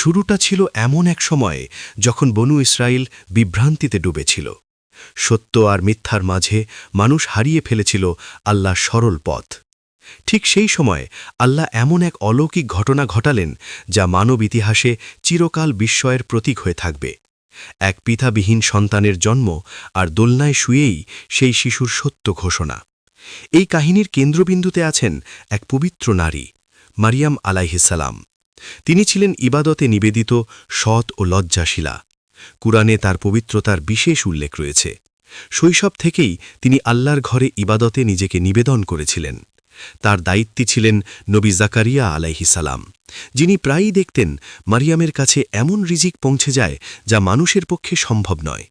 শুরুটা ছিল এমন এক সময়ে যখন বনু ইসরায়েল বিভ্রান্তিতে ডুবেছিল। সত্য আর মিথ্যার মাঝে মানুষ হারিয়ে ফেলেছিল আল্লাহ সরল পথ। ঠিক সেই সময় আল্লাহ এমন এক অলৌকিক ঘটনা ঘটালেন যা মানব ইতিহাসে চিরকাল বিস্ময়ের প্রতীক হয়ে থাকবে। এক পিতাবিহীন সন্তানের জন্ম আর দোলনায় শুয়েই সেই শিশুর সত্য ঘোষণা। এই কাহিনীর কেন্দ্রবিন্দুতে আছেন এক পবিত্র নারী, মারিয়াম আলাইহিসালাম তিনি ছিলেন ইবাদতে নিবেদিত সৎ ও লজ্জাশীলা। কুরআনে তার পবিত্রতার বিশেষ উল্লেখ রয়েছে। শৈশব থেকেই তিনি আল্লাহর ঘরে ইবাদতে নিজেকে নিবেদন করেছিলেন। তার দায়িত্বে ছিলেন নবী জাকারিয়া আলাইহিসালাম যিনি প্রায়ই দেখতেন মারিয়ামের কাছে এমন রিজিক পৌঁছে যায় যা মানুষের পক্ষে সম্ভব নয়।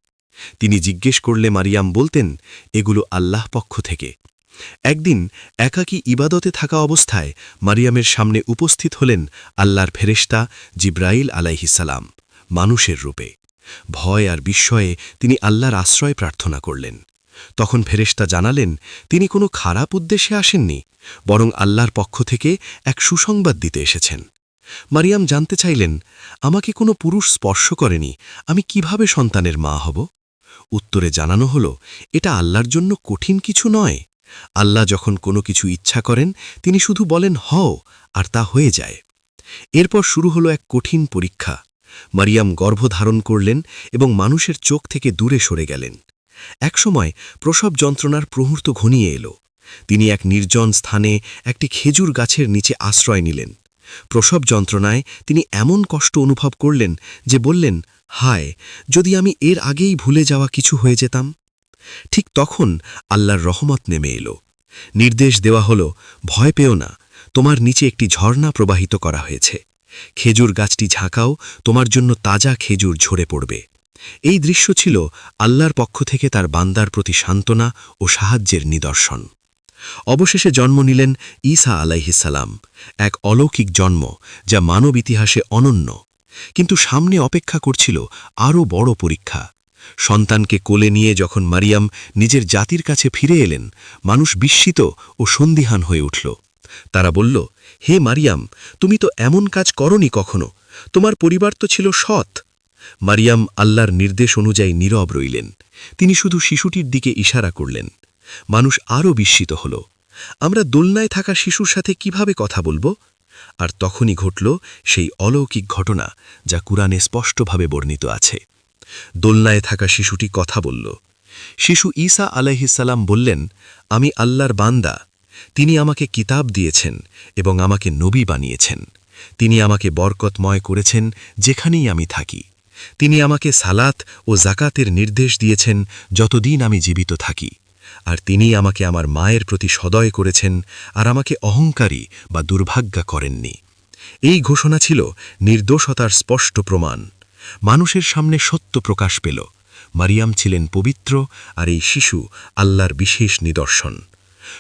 তিনি জিজ্ঞেস করলে মারিয়াম বলতেন, এগুলো আল্লাহ পক্ষ থেকে। একদিন একাকী ইবাদতে থাকা অবস্থায় মারিয়ামের সামনে উপস্থিত হলেন আল্লাহর ফেরেশতা জিব্রাইল আলাইহিসালাম মানুষের রূপে। ভয় আর বিস্ময়ে তিনি আল্লাহর আশ্রয় প্রার্থনা করলেন। তখন ফেরেশতা জানালেন, তিনি কোনো খারাপ উদ্দেশ্যে আসেননি, বরং আল্লাহর পক্ষ থেকে এক সুসংবাদ দিতে এসেছেন। মারিয়াম জানতে চাইলেন, আমাকে কোনো পুরুষ স্পর্শ করেনি, আমি কীভাবে সন্তানের মা হব? উত্তরে জানানো হল, এটা আল্লাহর জন্য কঠিন কিছু নয়। আল্লাহ যখন কোনো কিছু ইচ্ছা করেন, তিনি শুধু বলেন, হও, আর তা হয়ে যায়। এরপর শুরু হলো এক কঠিন পরীক্ষা। মারিয়াম গর্ভধারণ করলেন এবং মানুষের চোখ থেকে দূরে সরে গেলেন। একসময় প্রসব যন্ত্রণার প্রহূর্ত ঘনিয়ে এলো। তিনি এক নির্জন স্থানে একটি খেজুর গাছের নিচে আশ্রয় নিলেন। প্রসব যন্ত্রণায় তিনি এমন কষ্ট অনুভব করলেন যে বললেন, হায়, যদি আমি এর আগেই ভুলে যাওয়া কিছু হয়ে যেতাম ঠিক তখন আল্লাহর রহমত নেমে এলো। নির্দেশ দেওয়া হল, ভয় পেও না, তোমার নিচে একটি ঝর্ণা প্রবাহিত করা হয়েছে। খেজুর গাছটি ঝাঁকাও, তোমার জন্য তাজা খেজুর ঝরে পড়বে। এই দৃশ্য ছিল আল্লাহর পক্ষ থেকে তার বান্দার প্রতি সান্ত্বনা ও সাহায্যের নিদর্শন। অবশেষে জন্ম নিলেন ঈসা আলাইহিসালাম এক অলৌকিক জন্ম যা মানব ইতিহাসে অনন্য। কিন্তু সামনে অপেক্ষা করছিল আরও বড় পরীক্ষা। সন্তানকে কোলে নিয়ে যখন মারিয়াম নিজের জাতির কাছে ফিরে এলেন, মানুষ বিস্মিত ও সন্দিহান হয়ে উঠল। তারা বলল, হে মারিয়াম, তুমি তো এমন কাজ করনি কখনো। তোমার পরিবার তো ছিল সৎ। মারিয়াম আল্লাহর নির্দেশ অনুযায়ী নীরব রইলেন। তিনি শুধু শিশুটির দিকে ইশারা করলেন। মানুষ আরও বিস্মিত হল। আমরা দোলনায় থাকা শিশুর সাথে কীভাবে কথা বলব? আর তখনই ঘটল সেই অলৌকিক ঘটনা, যা কুরআনে স্পষ্টভাবে বর্ণিত আছে। দোলনায় থাকা শিশুটি কথা বলল। শিশু ঈসা আলাইহিসাল্লাম বললেন, আমি আল্লাহর বান্দা। তিনি আমাকে কিতাব দিয়েছেন এবং আমাকে নবী বানিয়েছেন। তিনি আমাকে বরকতময় করেছেন যেখানেই আমি থাকি। তিনি আমাকে সালাত ও জাকাতের নির্দেশ দিয়েছেন যতদিন আমি জীবিত থাকি। আর তিনি আমাকে আমার মায়ের প্রতি সদয় করেছেন আর আমাকে অহংকারী বা দুর্ভাগ্যা করেননি। এই ঘোষণা ছিল নির্দোষতার স্পষ্ট প্রমাণ। মানুষের সামনে সত্য প্রকাশ পেল। মারিয়াম ছিলেন পবিত্র আর এই শিশু আল্লাহর বিশেষ নিদর্শন।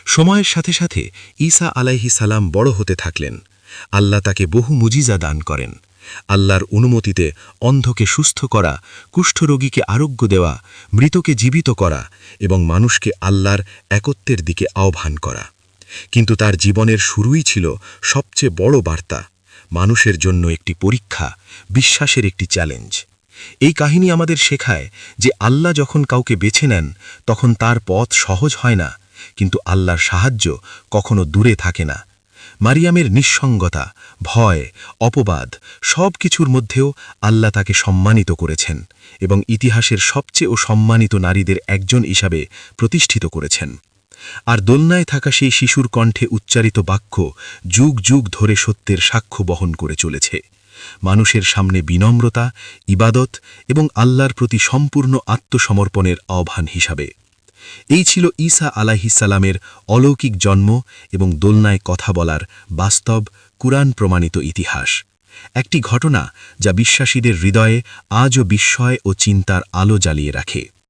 সময়ের সাথে সাথে ঈসা আলাইহি সালাম বড় হতে থাকলেন। আল্লাহ তাকে বহু মুজিজা দান করেন। আল্লাহর অনুমতিতে অন্ধকে সুস্থ করা কুষ্ঠরোগীকে আরোগ্য দেওয়া, মৃতকে জীবিত করা এবং মানুষকে আল্লাহর একত্বের দিকে আহ্বান করা। কিন্তু তার জীবনের শুরুই ছিল সবচেয়ে বড় বার্তা। মানুষের জন্য একটি পরীক্ষা, বিশ্বাসের একটি চ্যালেঞ্জ। এই কাহিনী আমাদের শেখায় যে আল্লাহ যখন কাউকে বেছে নেন, তখন তার পথ সহজ হয় না, কিন্তু আল্লাহর সাহায্য কখনো দূরে থাকে না। মারিয়ামের নিঃসঙ্গতা, ভয়, অপবাদ সব কিছুর মধ্যেও আল্লাহ তাকে সম্মানিত করেছেন এবং ইতিহাসের সবচেয়ে সম্মানিত নারীদের একজন হিসাবে প্রতিষ্ঠিত করেছেন। আর দোলনায় থাকা সেই শিশুর কণ্ঠে উচ্চারিত বাক্য যুগ যুগ ধরে সত্যের সাক্ষ্য বহন করে চলেছে। মানুষের সামনে বিনম্রতা, ইবাদত এবং আল্লাহর প্রতি সম্পূর্ণ আত্মসমর্পণের আহ্বান হিসাবে। এই ছিল ঈসা আলাহিসাল্লামের অলৌকিক জন্ম এবং দোলনায় কথা বলার বাস্তব, কুরআন প্রমাণিত ইতিহাস। একটি ঘটনা যা বিশ্বাসীদের হৃদয়ে আজও বিস্ময় ও চিন্তার আলো জ্বালিয়ে রাখে।